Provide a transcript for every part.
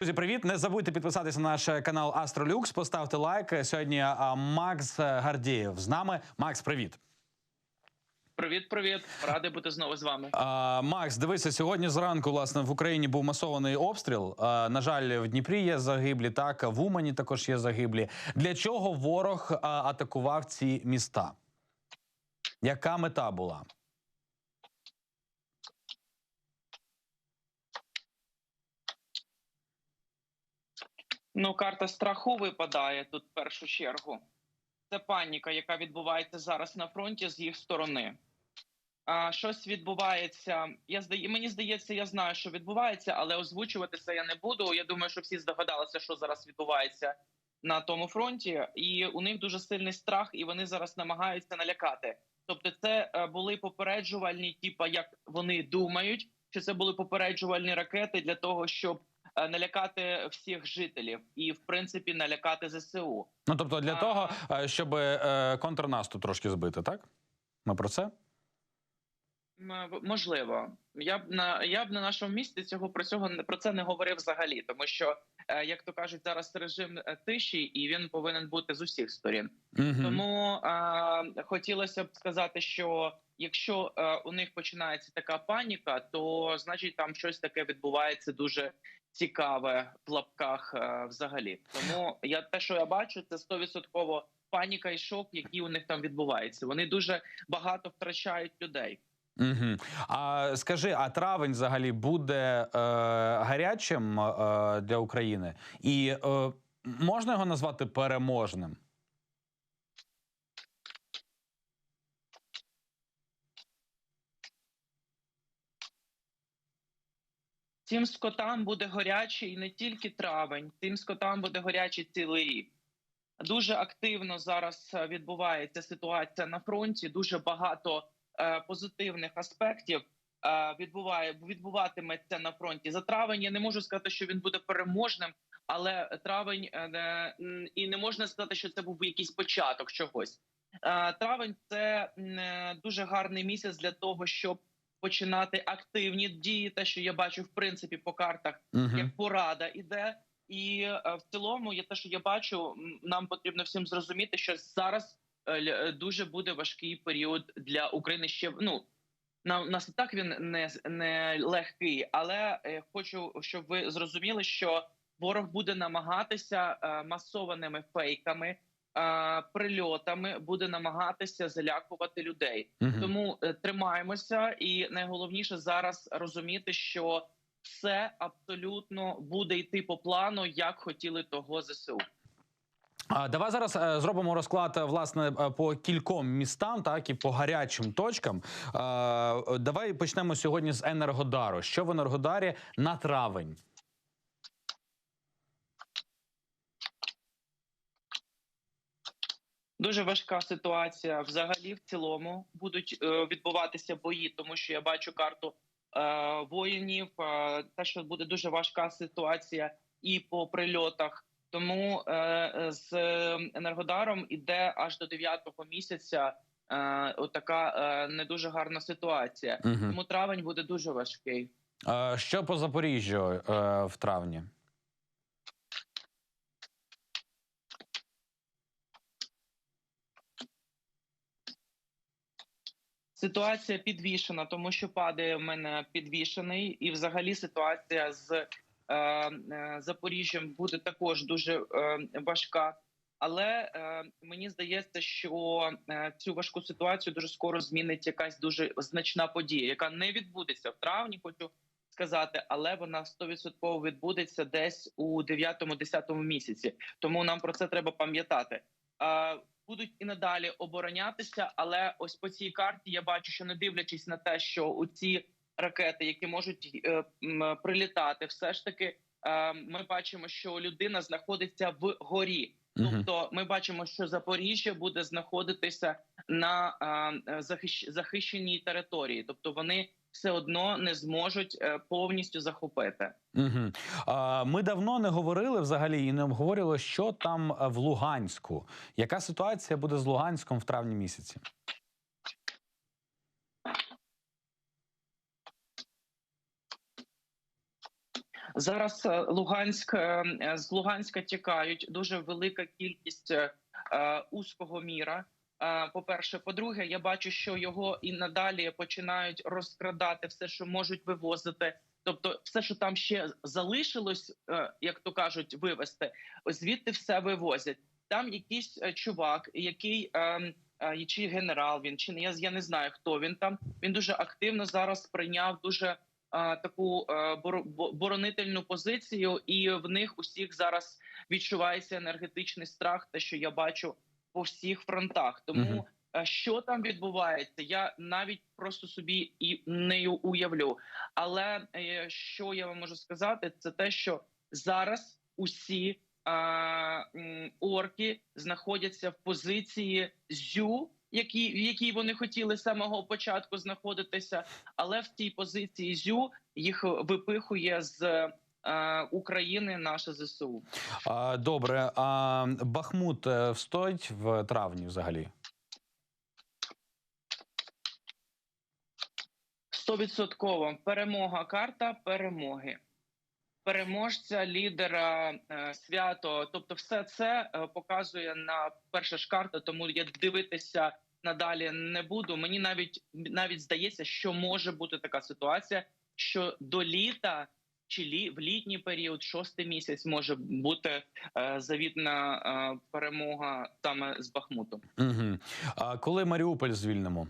Друзі, привіт! Не забудьте підписатися на наш канал Астролюкс. Поставте лайк. Сьогодні Макс Гардієв з нами. Макс, привіт. Привіт, привіт, радий бути знову з вами. А, Макс, дивися, сьогодні зранку власне в Україні був масований обстріл. А, на жаль, в Дніпрі є загиблі. Так в Умані також є загиблі. Для чого ворог а, атакував ці міста? Яка мета була? Ну, карта страху випадає тут в першу чергу. Це паніка, яка відбувається зараз на фронті з їх сторони. А щось відбувається. Я здає, мені здається, я знаю, що відбувається, але озвучувати це я не буду. Я думаю, що всі здогадалися, що зараз відбувається на тому фронті, і у них дуже сильний страх, і вони зараз намагаються налякати. Тобто, це е, були попереджувальні, типа як вони думають, що це були попереджувальні ракети для того, щоб налякати всіх жителів і, в принципі, налякати ЗСУ. Ну тобто, для А. того, е, щоб е, контрнаступ трошки збити, так? Ми про це? Можливо, я б на я б на нашому місці цього про цього не- про це не говорив взагалі, тому що, е, як то кажуть, зараз режим е, тиші, і він повинен бути з усіх сторін. Угу. Тому е, хотілося б сказати, що якщо е, у них починається така паніка, то значить там щось таке відбувається дуже цікаве в лапках е, взагалі. Тому я те, що я бачу, це стовідсотково паніка і шок, які у них там відбуваються. Вони дуже багато втрачають людей. Угу. А скажи, а травень взагалі буде е, гарячим е, для України? І е, можна його назвати переможним? Цим скотам буде гарячий не тільки травень, тим скотам буде гарячий цілий рік. Дуже активно зараз е, відбувається ситуація на фронті. Дуже багато е, позитивних аспектів е, відбуває відбуватиметься на фронті. За травень я не можу сказати, що він буде переможним, але травень е, і не можна сказати, що це був якийсь початок чогось. Е, травень це е, дуже гарний місяць для того, щоб починати активні дії. Те, що я бачу в принципі по картах, Угу. як порада іде. І е, в цілому, я те, що я бачу, нам потрібно всім зрозуміти, що зараз е, е, дуже буде важкий період для України. Ще ну на нас і так він не, не легкий, але е, хочу, щоб ви зрозуміли, що ворог буде намагатися е, масованими фейками, прильотами, буде намагатися залякувати людей. Угу. Тому е, тримаємося, і найголовніше зараз розуміти, що все абсолютно буде йти по плану, як хотіли того ЗСУ. Давай зараз е, зробимо розклад е, власне е, по кільком містам, так і по гарячим точкам. Е, давай почнемо сьогодні з Енергодару. Що в Енергодарі на травень? Дуже важка ситуація. Взагалі, в цілому будуть е, відбуватися бої, тому що я бачу карту е, воїнів. Е, те, що буде дуже важка ситуація і по прильотах. Тому е, е, з енергодаром іде аж до 9-го місяця. Е, отака е, не дуже гарна ситуація. Угу. Тому травень буде дуже важкий. Е, що по Запоріжжю е, в травні? Ситуація підвішена, тому що падає в мене підвішений, і взагалі ситуація з е, е, Запоріжжям буде також дуже е, важка. Але е, мені здається, що е, цю важку ситуацію дуже скоро змінить якась дуже значна подія, яка не відбудеться в травні. Хочу сказати, але вона 100% відбудеться десь у 9-10 місяці. Тому нам про це треба пам'ятати. Е, будуть і надалі оборонятися. Але ось по цій карті я бачу, що не дивлячись на те, що у ці ракети, які можуть е, м, прилітати, все ж таки е, ми бачимо, що людина знаходиться в горі. Тобто, ми бачимо, що Запоріжжя буде знаходитися на е, захищ- захищеній території, тобто вони все одно не зможуть е, повністю захопити. Угу. А, ми давно не говорили взагалі і не обговорювали, що там е, в Луганську. Яка ситуація буде з Луганськом в травні місяці? Зараз е, Луганськ з Луганська тікають дуже велика кількість е, узкого міра. Е, По-перше, по-друге, я бачу, що його і надалі починають розкрадати все, що можуть вивозити. Тобто, все, що там ще залишилось, е, як то кажуть, вивезти, звідти все вивозять. Там якийсь е, чувак, який ем, чи генерал він, чи не я, я не знаю, хто він там. Він дуже активно зараз прийняв дуже таку боронительну позицію, і в них усіх зараз відчувається енергетичний страх, те, що я бачу по всіх фронтах. Тому е, що там відбувається, я навіть просто собі і не уявлю. Але е, що я вам можу сказати, це те, що зараз усі а, орки знаходяться в позиції зю, які, в якій вони хотіли з самого початку знаходитися, але в тій позиції зю їх випихує з України наше зсу. Добре, а Бахмут е, встоїть в травні взагалі? Стовідсотково перемога карта перемоги. Переможця, лідера, е, свято. Тобто, все це е, показує на перша ж карта. Тому я дивитися надалі не буду. Мені навіть навіть здається, що може бути така ситуація, що до літа чи лі, в літній період, шостий місяць, може бути е, завітна е, перемога саме з Бахмуту. Угу. А коли Маріуполь звільнимо?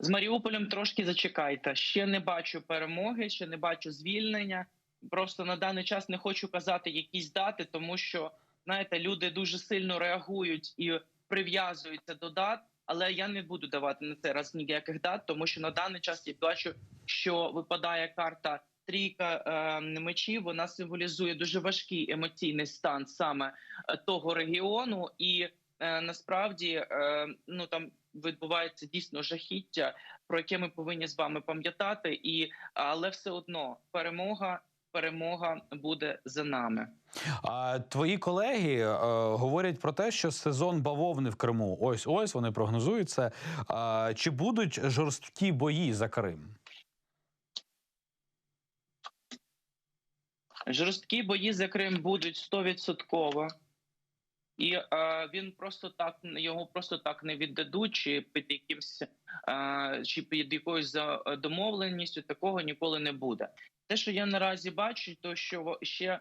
З Маріуполем трошки зачекайте. Ще не бачу перемоги, ще не бачу звільнення. Просто на даний час не хочу казати якісь дати, тому що знаєте, люди дуже сильно реагують і прив'язуються до дат. Але я не буду давати на цей раз ніяких дат, тому що на даний час я бачу, що випадає карта трійка е, мечів. Вона символізує дуже важкий емоційний стан саме е, того регіону, і е, насправді е, ну там відбувається дійсно жахіття, про яке ми повинні з вами пам'ятати, і але все одно перемога. Перемога буде за нами. А твої колеги е, говорять про те, що сезон бавовни в Криму ось ось вони прогнозують це. А, чи будуть жорсткі бої за Крим? Жорсткі бої за Крим будуть стовідсотково. І е, він просто так його просто так не віддадуть, чи під якимсь е, чи під якоюсь за- домовленістю такого ніколи не буде. Те, що я наразі бачу, то що ще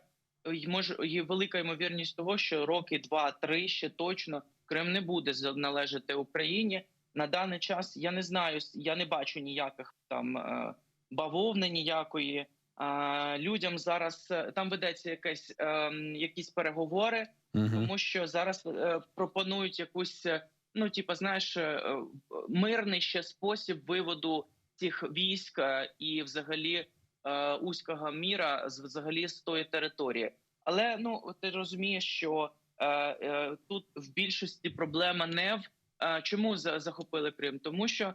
може є велика ймовірність того, що роки два-три ще точно Крим не буде належати Україні. На даний час я не знаю, я не бачу ніяких там е, бавовни ніякої. Людям зараз е, там ведеться якесь е, якісь переговори, Угу. тому що зараз е, пропонують якусь, е, ну типа, знаєш, мирний ще спосіб виводу цих військ і взагалі узького міра з взагалі з тої території. Але ну ти розумієш, що тут в більшості проблема не в чому за- захопили Крим, тому що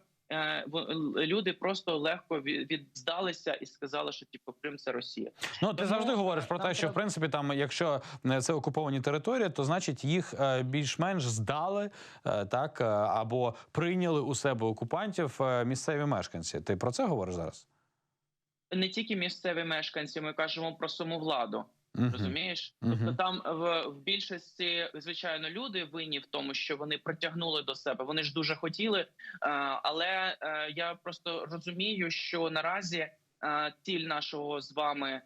люди просто легко від, віддалися і сказали, що типу Крим це Росія. Ну ти Тому, завжди говориш е, про те, що в принципі там, якщо е, це окуповані території, то значить їх е, більш-менш здали е, так е, або прийняли у себе окупантів е, місцеві мешканці. Ти про це говориш зараз? Не тільки місцеві мешканці, ми кажемо про саму владу. Мгм. Розумієш? Мгм. Тобто там в, в більшості, звичайно, люди винні в тому, що вони притягнули до себе. Вони ж дуже хотіли, е, але е, я просто розумію, що наразі е, ціль нашого з вами.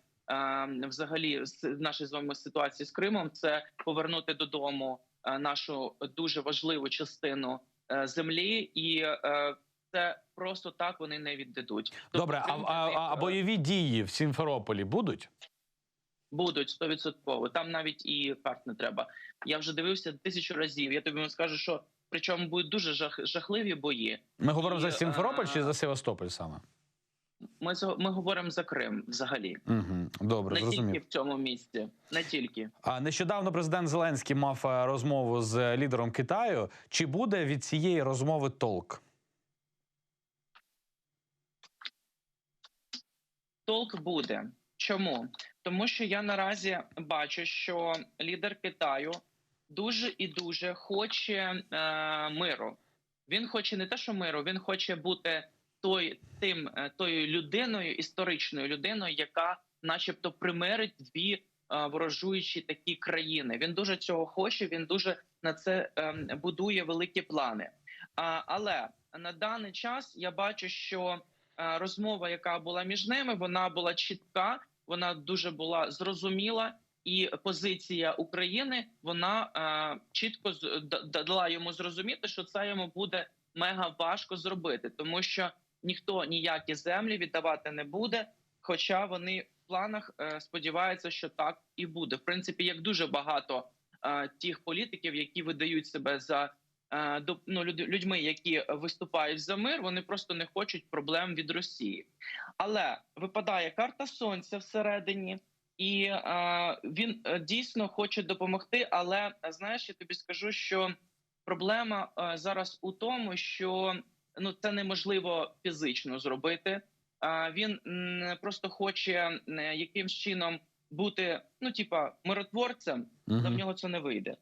Взагалі, з нашої з вами ситуації з Кримом, це повернути додому нашу дуже важливу частину землі, і це просто так вони не віддадуть. Тобто Добре, а, а, а е, бойові дії в Сімферополі будуть? Будуть стовідсотково. Там навіть і карт не треба. Я вже дивився тисячу разів. Я тобі скажу, що причому будуть дуже жах, жахливі бої. Ми говоримо І, за Сімферополь чи за Севастополь саме? Ми ми говоримо за Крим взагалі, Угу. Добре, не зрозумів. тільки в цьому місці, не тільки. А нещодавно президент Зеленський мав е, розмову з лідером Китаю. Чи буде від цієї розмови толк? Толк буде. Чому? Тому що я наразі бачу, що лідер Китаю дуже і дуже хоче е, миру. Він хоче не те, що миру, він хоче бути той тим е, тою людиною, історичною людиною, яка, начебто, примирить дві е, ворожуючі такі країни. Він дуже цього хоче. Він дуже на це е, будує великі плани. А, але на даний час я бачу, що е, розмова, яка була між ними, вона була чітка, вона дуже була зрозуміла. І позиція України вона е, чітко дала йому зрозуміти, що це йому буде мега важко зробити, тому що ніхто ніякі землі віддавати не буде. Хоча вони в планах е, сподіваються, що так і буде. В принципі, як дуже багато е, тих політиків, які видають себе за ну, люд- людьми, які виступають за мир, вони просто не хочуть проблем від Росії. Але випадає карта сонця всередині. І е, він е, дійсно хоче допомогти. Але е, знаєш, я тобі скажу, що проблема е, зараз у тому, що ну це неможливо фізично зробити. А він просто хоче е, якимсь чином бути, ну типа миротворцем, але в нього це не вийде.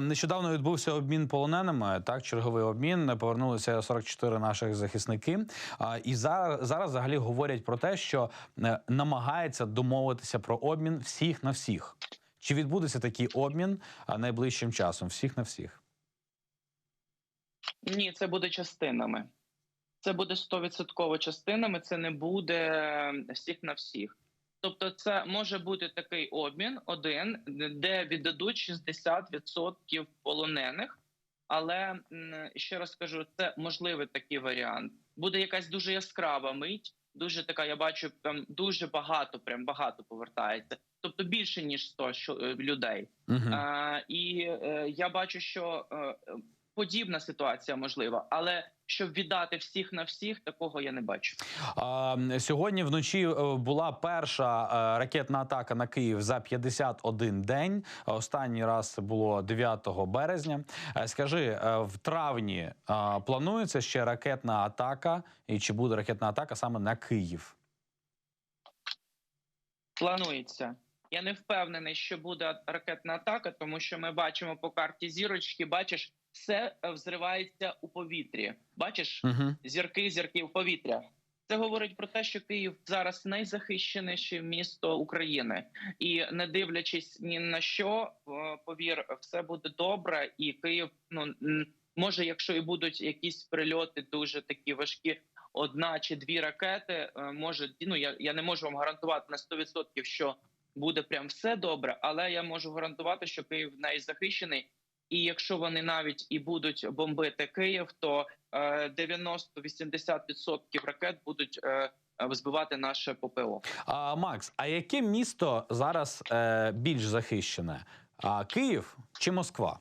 Нещодавно відбувся обмін полоненими. Так, черговий обмін. Повернулися 44 наших захисники. І зараз, зараз взагалі говорять про те, що е, намагається домовитися про обмін всіх на всіх. Чи відбудеться такий обмін найближчим часом? Всіх на всіх? Ні, це буде частинами. Це буде стовідсотково частинами. Це не буде е, всіх на всіх. Тобто, це може бути такий обмін один, де віддадуть 60% полонених. Але ще раз кажу, це можливий такий варіант. Буде якась дуже яскрава мить. Дуже така, я бачу, там дуже багато, прям багато повертається. Тобто більше ніж 100 що- е, людей. Угу. Е, і е, я бачу, що е, подібна ситуація можлива, але щоб віддати всіх на всіх, такого я не бачу. А, сьогодні вночі е, була перша е, ракетна атака на Київ за 51 день. Останній раз це було 9 березня. Е, Скажи, в травні планується ще ракетна атака, і чи буде ракетна атака саме на Київ? Планується. Я не впевнений, що буде ракетна атака, тому що ми бачимо по карті зірочки. Бачиш, все е, взривається у повітрі. Бачиш, Угу. зірки, зірки в повітря. Це говорить про те, що Київ зараз найзахищеніше місто України, і не дивлячись ні на що, е, повір, все буде добре, і Київ ну може, якщо і будуть якісь прильоти дуже такі важкі, одна чи дві ракети, е, може ну я, я не можу вам гарантувати на 100%, що буде прям все добре, але я можу гарантувати, що Київ найзахищений. І якщо вони навіть і будуть бомбити Київ, то е, 90-80% ракет будуть е, е, збивати наше ППО. А, Макс, а яке місто зараз е, більш захищене? А, Київ чи Москва?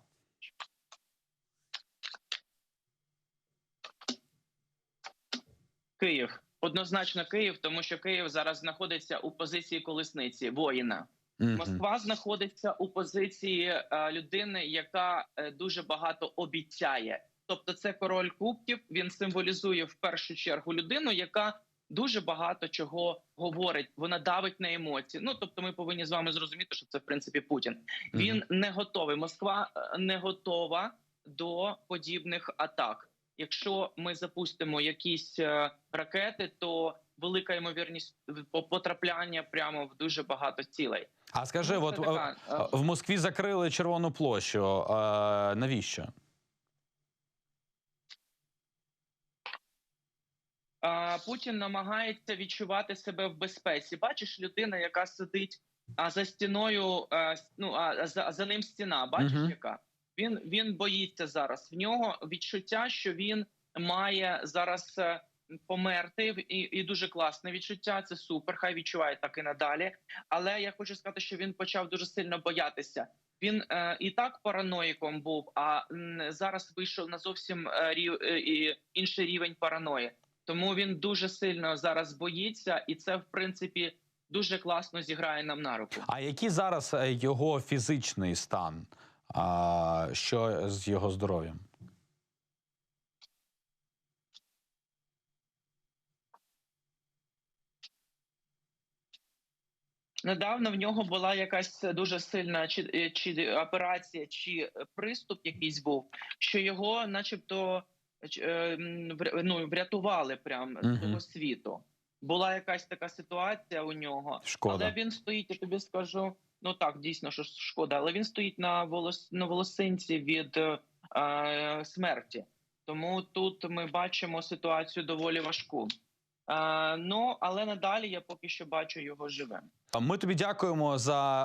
Київ однозначно Київ, тому що Київ зараз знаходиться у позиції колесниці воїна. Москва знаходиться у позиції е, людини, яка е, дуже багато обіцяє. Тобто, це король кубків. Він символізує в першу чергу людину, яка дуже багато чого говорить. Вона давить на емоції. Ну тобто, ми повинні з вами зрозуміти, що це в принципі Путін. Він не готовий. Москва е, не готова до подібних атак. Якщо ми запустимо якісь е, ракети, то велика ймовірність потрапляння прямо в дуже багато цілей. А скажи, Ну, от е, така, е, в Москві закрили червону площу. Е, навіщо? Путін намагається відчувати себе в безпеці. Бачиш, людина, яка сидить а за стіною, ну а за, за ним стіна. Бачиш, Мгм. яка він він боїться зараз. В нього відчуття, що він має зараз е, померти, і, і дуже класне відчуття. Це супер. Хай відчуває так і надалі. Але я хочу сказати, що він почав дуже сильно боятися. Він е, і так параноїком був, а м, зараз вийшов на зовсім е, рів, е, інший рівень параної. Тому він дуже сильно зараз боїться, і це в принципі дуже класно зіграє нам на руку. А який зараз е, його фізичний стан? А, що з його здоров'ям? Недавно в нього була якась дуже сильна чи, е, чи операція, чи приступ якийсь був, що його, начебто, е, ну, врятували прямо з того світу. Була якась така ситуація у нього, Шкода. але він стоїть, я тобі скажу. Ну так, дійсно, що шкода, але він стоїть на волос на волосинці від е, смерті. Тому тут ми бачимо ситуацію доволі важку. Е, ну але надалі я поки що бачу його живим. Ми тобі дякуємо за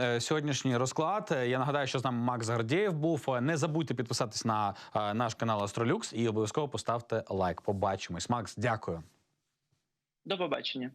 е, е, сьогоднішній розклад. Я нагадаю, що з нами Макс Гардєєв був. Не забудьте підписатись на е, наш канал Астролюкс і обов'язково поставте лайк. Побачимось. Макс, дякую. До побачення.